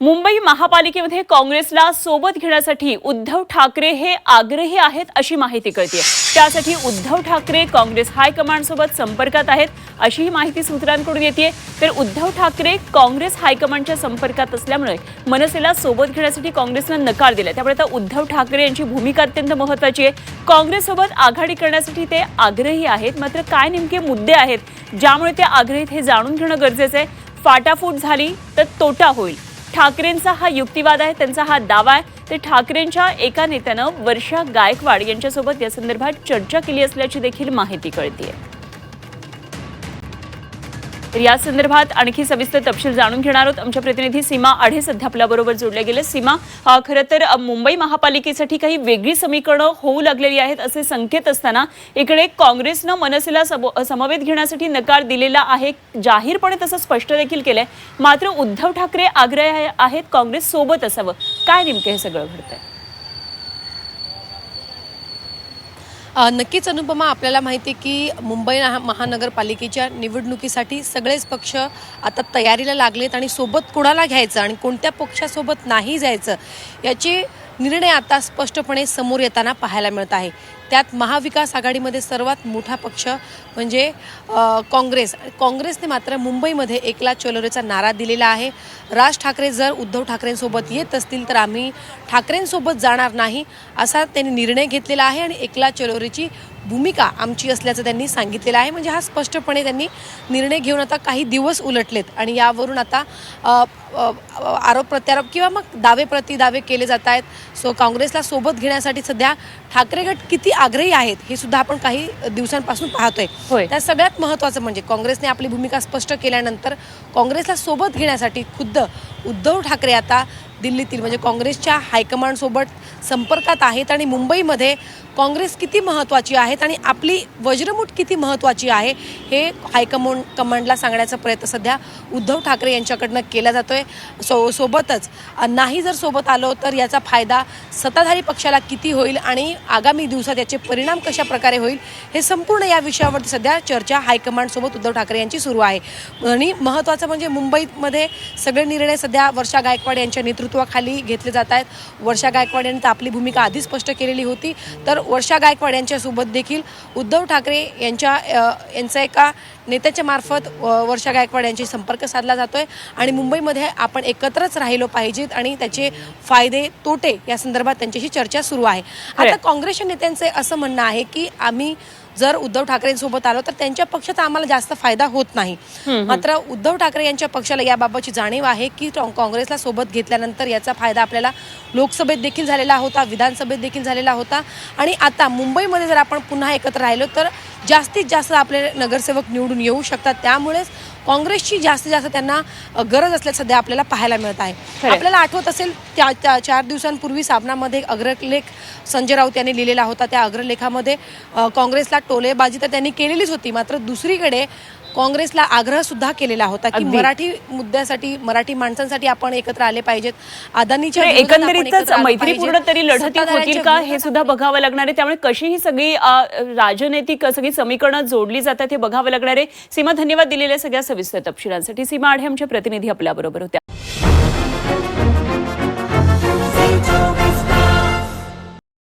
मुंबई महापालिकेमध्ये काँग्रेसला सोबत घेण्यासाठी उद्धव ठाकरे हे आग्रही आहेत अशी माहिती कळते त्यासाठी उद्धव ठाकरे काँग्रेस हायकमांडसोबत संपर्कात आहेत अशीही माहिती सूत्रांकडून येते तर उद्धव ठाकरे काँग्रेस हायकमांडच्या संपर्कात असल्यामुळे मनसेला सोबत घेण्यासाठी काँग्रेसनं नकार दिला त्यामुळे आता उद्धव ठाकरे यांची भूमिका अत्यंत महत्वाची आहे. काँग्रेससोबत आघाडी करण्यासाठी ते आग्रही आहेत. मात्र काय नेमके मुद्दे आहेत ज्यामुळे ते आग्रहीत हे जाणून घेणं गरजेचं आहे. फाटाफूट झाली तर तोटा होईल. ठाकरेंचा हा युक्तिवाद आहे त्यांचा हा दावा आहे. तर ठाकरेंच्या एका नेत्यानं वर्षा गायकवाड यांच्यासोबत या संदर्भात चर्चा केली असल्याची देखील माहिती कळतीये. तर या संदर्भात आणखी सविस्तर तपशील जाणून घेणार आहोत. आमच्या प्रतिनिधी सीमा आढे सध्या आपल्याबरोबर जोडल्या गेले. सीमा खरं तर मुंबई महापालिकेसाठी काही वेगळी समीकरणं होऊ लागलेली आहेत असे संकेत असताना इकडे काँग्रेसनं मनसेला समवेत घेण्यासाठी नकार दिलेला आहे. जाहीरपणे तसं स्पष्ट देखील केलंय. मात्र उद्धव ठाकरे आग्रह आहेत काँग्रेस सोबत असावं. काय नेमकं हे सगळं घडतंय? नक्कीच अनुपमा आपल्याला माहिती आहे की मुंबई महानगरपालिकेच्या निवडणुकीसाठी सगळेच पक्ष आता तयारीला लागलेत आणि सोबत कोणाला घ्यायचं आणि कोणत्या पक्षासोबत नाही जायचं याची निर्णय आता स्पष्टपणे समोर येताना पाहायला मिळत आहे. त्यात महाविकास आघाडीमध्ये सर्वात मोठा पक्ष म्हणजे काँग्रेस. काँग्रेसने मात्र मुंबईमध्ये एकला चलोरेचा नारा दिलेला आहे. राज ठाकरे जर उद्धव ठाकरेंसोबत येत असतील तर आम्ही ठाकरेंसोबत जाणार नाही असा त्यांनी निर्णय घेतलेला आहे आणि एकला चलोरेची भूमिका आमची असल्याचं त्यांनी सांगितलेलं आहे. म्हणजे हा स्पष्टपणे त्यांनी निर्णय घेऊन आता काही दिवस उलटलेत. आणि यावरून आता आरोप प्रत्यारोप किंवा मग दावे प्रतिदावे केले जात आहेत. सो काँग्रेसला सोबत घेण्यासाठी सध्या ठाकरे गट किती आग्रही आहेत हे सुद्धा आपण काही दिवसांपासून पाहतोय. होय. त्यात सगळ्यात महत्त्वाचं म्हणजे काँग्रेसने आपली भूमिका स्पष्ट केल्यानंतर काँग्रेसला सोबत घेण्यासाठी खुद्द उद्धव ठाकरे आता दिल्लीतील म्हणजे काँग्रेसच्या हायकमांडसोबत संपर्कात आहेत आणि मुंबईमध्ये काँग्रेस किती महत्त्वाची आहेत आणि आपली वज्रमूठ किती महत्त्वाची आहे हे हायकमांड कमांडला सांगण्याचा प्रयत्न सध्या उद्धव ठाकरे यांच्याकडनं केला जातो आहे सो सोबतच नाही जर सोबत आलो तर याचा फायदा सत्ताधारी पक्षाला किती होईल आणि आगामी दिवसात याचे परिणाम कशा प्रकारे होईल हे संपूर्ण या विषयावरती सध्या चर्चा हायकमांडसोबत उद्धव ठाकरे यांची सुरू आहे. आणि महत्त्वाचं म्हणजे मुंबईमध्ये सगळे निर्णय सध्या वर्षा गायकवाड यांच्या नेतृत्व नेतृत्वाखाली घेतले जात आहेत. वर्षा गायकवाड यांनी तर आपली भूमिका आधी स्पष्ट केलेली होती. तर वर्षा गायकवाड यांच्यासोबत देखील उद्धव ठाकरे यांच्या यांचा एका नेत्याच्या मार्फत वर्षा गायकवाड यांची संपर्क साधला जातोय. आणि मुंबईमध्ये आपण एकत्रच राहिलो पाहिजेत आणि त्याचे फायदे तोटे या संदर्भात त्यांच्याशी चर्चा सुरू आहे. आता काँग्रेसच्या नेत्यांचे असं म्हणणं आहे की आम्ही जर उद्धव ठाकरेंसोबत आलो तर त्यांच्या पक्षाचा आम्हाला जास्त फायदा होत नाही. मात्र उद्धव ठाकरे यांच्या पक्षाला याबाबतची जाणीव आहे की काँ- काँग्रेसला सोबत घेतल्यानंतर याचा फायदा आपल्याला लोकसभेत देखील झालेला होता विधानसभेत देखील झालेला होता. आणि आता मुंबईमध्ये जर आपण पुन्हा एकत्र राहिलो तर जास्तीत जास्त आपले नगरसेवक निवडून येऊ शकतात. त्यामुळेच काँग्रेसची जास्तीत जास्त त्यांना गरज असल्याचं सध्या आपल्याला पाहायला मिळत आहे. आपल्याला आठवत असेल त्या त्या चार दिवसांपूर्वी साबणामध्ये एक अग्रलेख संजय राऊत यांनी लिहिलेला होता. त्या अग्रलेखामध्ये काँग्रेसला टोलेबाजी तर त्यांनी केलेलीच होती मात्र दुसरीकडे काँग्रेसला आग्रह सुद्धा केलेला होता की. मराठी मुद्द्यासाठी मराठी माणसांसाठी आपण एकत्र आले पाहिजेत. अदानीच्या आपण एकंदरीतच मैत्रीपूर्ण. तरी लढती होतील का? हे सुद्धा बघावं लागणार आहे. त्यामुळे कशी ही सगळी राजनैतिक सगळी समीकरणं जोडली जातात हे बघावं लागणार आहे. सीमा धन्यवाद दिलेल्या सगळ्या सविस्तर तपशिलांसाठी. सीमा आढे आमच्या प्रतिनिधी आपल्याबरोबर होत्या.